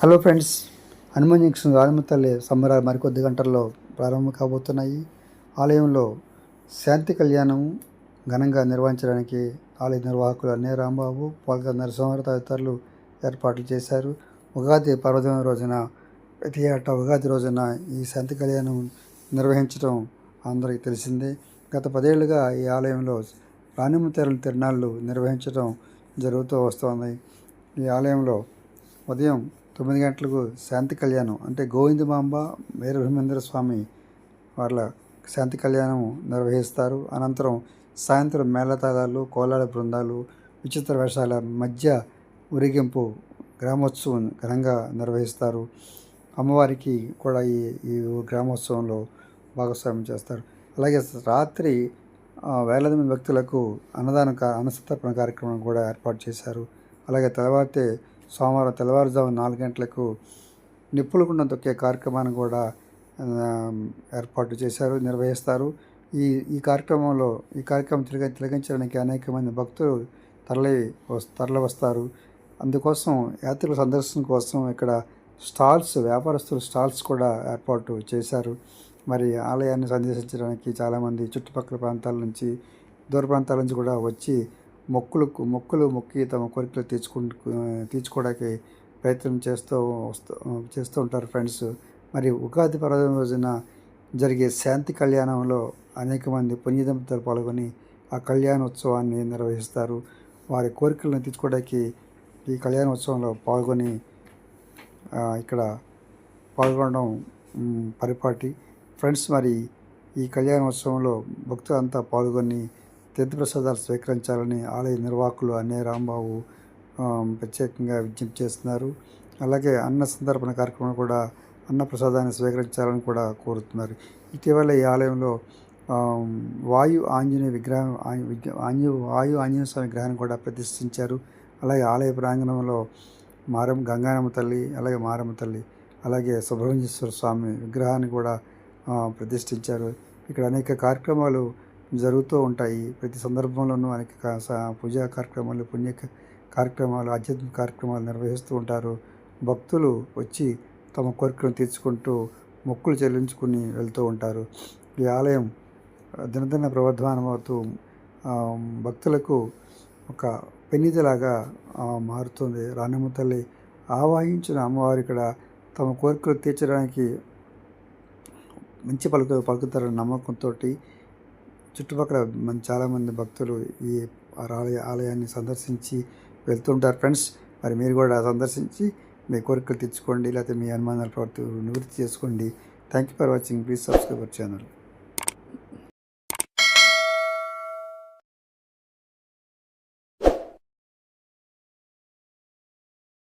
Hello friends Hanuman junction రాజమతల్లి సంబరాలు మరికొద్ది గంటల్లో ప్రారంభం కాబోతున్నాయి. ఆలయంలో శాంతి కళ్యాణం ఘనంగా నిర్వహించడానికి ఆలయ నిర్వాహకులు అన్నే రాంబాబు పాల్గొన్న నరసింహారావు తదితరులు ఏర్పాట్లు చేశారు. ఉగాది పర్వదిన రోజున ప్రతి ఏటా ఉగాది రోజున ఈ శాంతి కళ్యాణం నిర్వహించడం అందరికీ తెలిసిందే. గత పదేళ్ళుగా ఈ ఆలయంలో రాణిమతేరల తిరునాళ్ళు నిర్వహించడం జరుగుతూ వస్తోంది. ఈ ఆలయంలో ఉదయం తొమ్మిది గంటలకు శాంతి కళ్యాణం. అంటే గోవిందమాంబ వీరబ్రహ్మేంద్ర స్వామి వాళ్ళ శాంతి కళ్యాణం నిర్వహిస్తారు. అనంతరం సాయంత్రం మేళతాళాలు కోలాడ బృందాలు విచిత్ర వేషాల మధ్య ఊరేగింపు గ్రామోత్సవం ఘనంగా నిర్వహిస్తారు. అమ్మవారికి కూడా ఈ ఈ గ్రామోత్సవంలో భాగస్వామ్యం చేస్తారు. అలాగే రాత్రి వేలాది మంది వ్యక్తులకు అన్నదాన అన్నసంతర్పణ కార్యక్రమం కూడా ఏర్పాటు చేశారు. అలాగే తర్వాతే సోమవారం తెల్లవారుజాము నాలుగు గంటలకు నిప్పుల గుండం తొక్కే కార్యక్రమాన్ని కూడా ఏర్పాటు చేశారు నిర్వహిస్తారు. ఈ ఈ కార్యక్రమంలో ఈ కార్యక్రమం తిరగ తిలగించడానికి అనేక మంది భక్తులు తరలి తరలి వస్తారు. అందుకోసం యాత్రికుల సందర్శన కోసం ఇక్కడ స్టాల్స్ వ్యాపారస్తులు స్టాల్స్ కూడా ఏర్పాటు చేశారు. మరి ఆలయాన్ని సందర్శించడానికి చాలామంది చుట్టుపక్కల ప్రాంతాల నుంచి దూర ప్రాంతాల నుంచి కూడా వచ్చి మొక్కులకు మొక్కులు మొక్కి తమ కోరికలు తీర్చుకుంటూ తీర్చుకోవడానికి ప్రయత్నం చేస్తూ వస్తూ చేస్తూ ఉంటారు ఫ్రెండ్స్. మరి ఉగాది పర్వదిన రోజున జరిగే శాంతి కళ్యాణంలో అనేక మంది పుణ్యదంపతులు పాల్గొని ఆ కళ్యాణోత్సవాన్ని నిర్వహిస్తారు. వారి కోరికలను తీర్చుకోవడానికి ఈ కళ్యాణోత్సవంలో పాల్గొని ఇక్కడ పాల్గొనడం పరిపాటి. ఫ్రెండ్స్ మరి ఈ కళ్యాణోత్సవంలో భక్తులంతా పాల్గొని తీర్థ ప్రసాదాలు స్వీకరించాలని ఆలయ నిర్వాహకులు అన్నయ్య రాంబాబు ప్రత్యేకంగా విజ్ఞప్తి చేస్తున్నారు. అలాగే అన్న సందర్భన కార్యక్రమం కూడా అన్న ప్రసాదాన్ని స్వీకరించాలని కూడా కోరుతున్నారు. ఇటీవల ఈ ఆలయంలో వాయు ఆంజనేయ విగ్రహం ఆంజ వాయు ఆంజనేయ స్వామి విగ్రహాన్ని కూడా ప్రతిష్ఠించారు. అలాగే ఆలయ ప్రాంగణంలో మారం గంగానమ్మ తల్లి అలాగే మారమ్మ తల్లి అలాగే సుబ్రహ్మణ్యేశ్వర స్వామి విగ్రహాన్ని కూడా ప్రతిష్ఠించారు. ఇక్కడ అనేక కార్యక్రమాలు జరుగుతూ ఉంటాయి. ప్రతి సందర్భంలోనూ అనేక స- పూజా కార్యక్రమాలు పుణ్య కార్యక్రమాలు ఆధ్యాత్మిక కార్యక్రమాలు నిర్వహిస్తూ ఉంటారు. భక్తులు వచ్చి తమ కోరికలను తీర్చుకుంటూ మొక్కులు చెల్లించుకుని వెళ్తూ ఉంటారు. ఈ ఆలయం దినదిన ప్రవర్ధమానమవుతూ భక్తులకు ఒక పెన్నిదిలాగా మారుతుంది. రాణమ్మ తల్లి ఆవాహించిన అమ్మవారు ఇక్కడ తమ కోరికలు తీర్చడానికి మంచి పలుకు పలుకుతారని నమ్మకంతో చుట్టుపక్కల మన చాలామంది భక్తులు ఈ ఆలయ ఆలయాన్ని సందర్శించి వెళ్తుంటారు. ఫ్రెండ్స్ మరి మీరు కూడా సందర్శించి మీ కోరికలు తెచ్చుకోండి లేకపోతే మీ అనుమానాల ప్రవర్తి నివృత్తి చేసుకోండి. Thank you for watching. Please subscribe our channel.